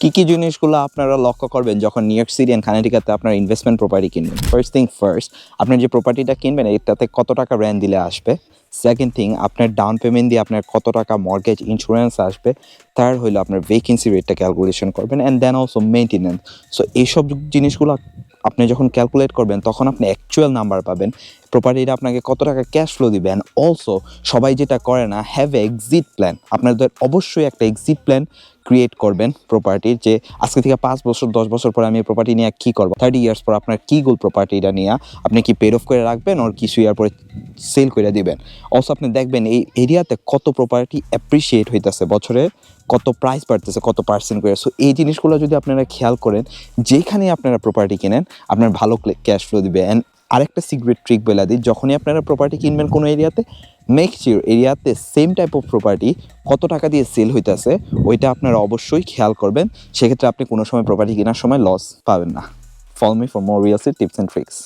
কি কি জিনিসগুলো আপনারা লক্ষ্য করবেন যখন নিউ ইয়র্ক সিটি অ্যান্ড কানেটিকাতে আপনার ইনভেস্টমেন্ট প্রপার্টি কিনবেন? ফার্স্ট থিং ফার্স্ট আপনার যে প্রপার্টিটা কিনবেন, এটাতে কত টাকা র্যান্ট দিলে আসবে? সেকেন্ড থিং আপনার ডাউন পেমেন্ট দিয়ে আপনার কত টাকা মর্গেজ ইন্স্যুরেন্স আসবে? থার্ড হইল আপনার ভেকেন্সি রেটটা ক্যালকুলেশন করবেন and then also maintenance so এইসব জিনিসগুলো আপনি যখন ক্যালকুলেট করবেন, তখন আপনি অ্যাকচুয়াল নাম্বার পাবেন প্রপার্টিটা আপনাকে কত টাকা ক্যাশ ফ্লো দিবে অ্যান্ড অলসো সবাই যেটা করে না হ্যাভ এ এক্সিট প্ল্যান আপনাদের অবশ্যই একটা এক্সিট প্ল্যান ক্রিয়েট করবেন প্রপার্টির যে আজকে থেকে পাঁচ বছর, দশ বছর পরে আমি প্রপার্টি নিয়ে কী করব? থার্টি ইয়ার্স পর আপনার কী গোল প্রপার্টিটা নিয়ে আপনি কি পেড অফ করে রাখবেন ওর কিছু ইয়ার পরে সেল করে দিবেন। অলসো আপনি দেখবেন এই এরিয়াতে কত প্রপার্টি অ্যাপ্রিসিয়েট হইতেছে বছরে, কত প্রাইস বাড়তেছে, কত পার্সেন্ট করে। সো এই জিনিসগুলো যদি আপনারা খেয়াল করেন যেখানে আপনারা প্রপার্টি কিনেন, আপনার ভালো ক্যাশ ফ্লো দিবে। অ্যান্ড আরেকটা সিক্রেট ট্রিক বলে দিই, যখনই আপনারা প্রপার্টি কিনবেন কোনো এরিয়াতে মেক শিওর এরিয়াতে সেম টাইপ অফ প্রপার্টি কত টাকা দিয়ে সেল হইতেছে, ওইটা আপনারা অবশ্যই খেয়াল করবেন। সেক্ষেত্রে আপনি কোনো সময় প্রপার্টি কেনার সময় লস পাবেন না। Follow me for more real tips and tricks